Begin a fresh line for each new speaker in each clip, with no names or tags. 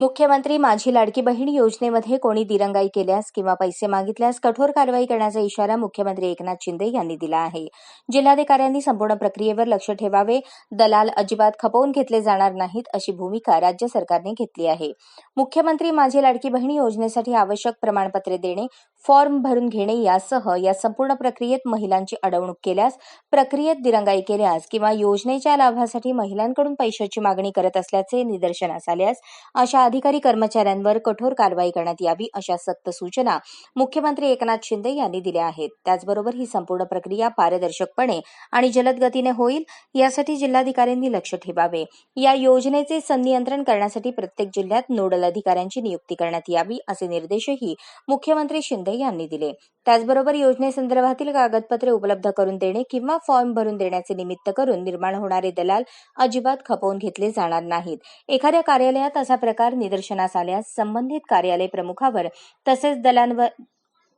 मुख्यमंत्री माझी लाडकी बहीण योजनेमध्ये कोणी दिरंगाई केल्यास किंवा पैसे मागितल्यास कठोर कारवाई करण्याचा इशारा मुख्यमंत्री एकनाथ शिंदे यांनी दिला आहे. जिल्हाधिकाऱ्यांनी संपूर्ण प्रक्रियेवर लक्ष ठेवावे दलाल अजिबात खपवून घेतले जाणार नाहीत अशी भूमिका राज्य सरकारने घेतली आहे. मुख्यमंत्री माझी लाडकी बहीण योजनेसाठी आवश्यक प्रमाणपत्रे देणे फॉर्म भरून घेणे यासह या संपूर्ण प्रक्रियेत महिलांची अडवणूक केल्यास प्रक्रियेत दिरंगाई केल्यास किंवा योजनेच्या लाभासाठी महिलांकडून पैशाची मागणी करत असल्याचे निदर्शनास आल्यास अशा अधिकारी कर्मचाऱ्यांवर कठोर कारवाई करण्यात यावी अशा सक्त सूचना मुख्यमंत्री एकनाथ शिंदे यांनी दिल्या आहेत. त्याचबरोबर ही संपूर्ण प्रक्रिया पारदर्शकपणे आणि जलद गतीने होईल यासाठी जिल्हाधिकाऱ्यांनी लक्ष ठेवावे. या योजनेचे संनियंत्रण करण्यासाठी प्रत्येक जिल्ह्यात नोडल अधिकाऱ्यांची नियुक्ती करण्यात यावी असे निर्देशही मुख्यमंत्री शिंदे यांनी दिले. त्याचबरोबर योजनेसंदर्भातील कागदपत्रे उपलब्ध करून देणे किंवा फॉर्म भरून देण्याचे निमित्त करून निर्माण होणारे दलाल अजिबात खपवून घेतले जाणार नाहीत. एखाद्या कार्यालयात असा प्रकार निदर्शनास आल्यास संबंधित कार्यालय प्रमुखावर तसेच दलांवर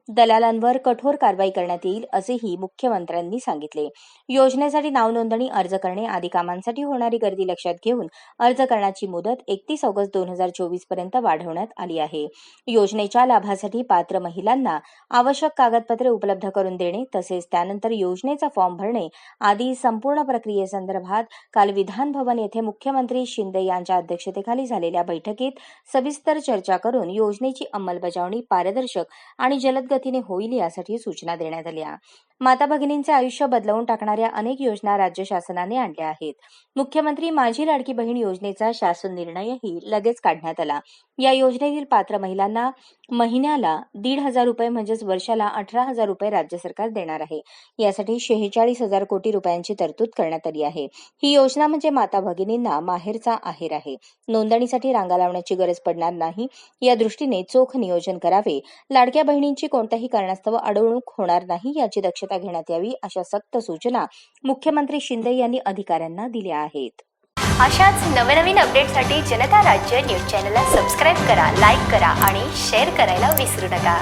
दलालांवर कठोर कारवाई करण्यात येईल असेही मुख्यमंत्र्यांनी सांगितले. योजनेसाठी नाव नोंदणी अर्ज करणे आदी कामांसाठी होणारी गर्दी लक्षात घेऊन अर्ज करण्याची मुदत एकतीस ऑगस्ट दोन हजार चोवीसपर्यंत वाढवण्यात आली आहे. योजनेच्या लाभासाठी पात्र महिलांना आवश्यक कागदपत्रे उपलब्ध करून देणे तसेच त्यानंतर योजनेचा फॉर्म भरणे आदी संपूर्ण प्रक्रियेसंदर्भात काल विधान भवन येथे मुख्यमंत्री शिंदे यांच्या अध्यक्षतेखाली झालेल्या बैठकीत सविस्तर चर्चा करून योजनेची अंमलबजावणी पारदर्शक आणि जलद गतीने होईल यासाठी सूचना देण्यात आल्या. माता भगिनींचे आयुष्य बदलवून टाकणाऱ्या अनेक योजना राज्य शासनाने आणल्या आहेत. मुख्यमंत्री माझी लाडकी बहीण योजनेचा शासन निर्णयही लगेच काढण्यात आला. या योजनेतील पात्र महिलांना महिन्याला दीड हजार रुपये म्हणजेच वर्षाला अठरा हजार रुपये राज्य सरकार देणार आहे. यासाठी शेहेचाळीस हजार कोटी रुपयांची तरतूद करण्यात आली आहे. ही योजना म्हणजे माता भगिनींना माहेरचा आहेर आहे. नोंदणीसाठी रांगा लावण्याची गरज पडणार नाही. या दृष्टीने चोख नियोजन करावे. लाडक्या बहिणींची कोणत्याही कारणास्तव अडवणूक होणार नाही याची दक्षता दक्षता घेण्यात यावी अशा सक्त सूचना मुख्यमंत्री शिंदे यांनी अधिकाऱ्यांना दिल्या आहेत.
अशाच नवनवीन अपडेटसाठी जनता राज्य न्यूज चॅनलला सबस्क्राईब करा लाईक करा आणि शेअर करायला विसरू नका.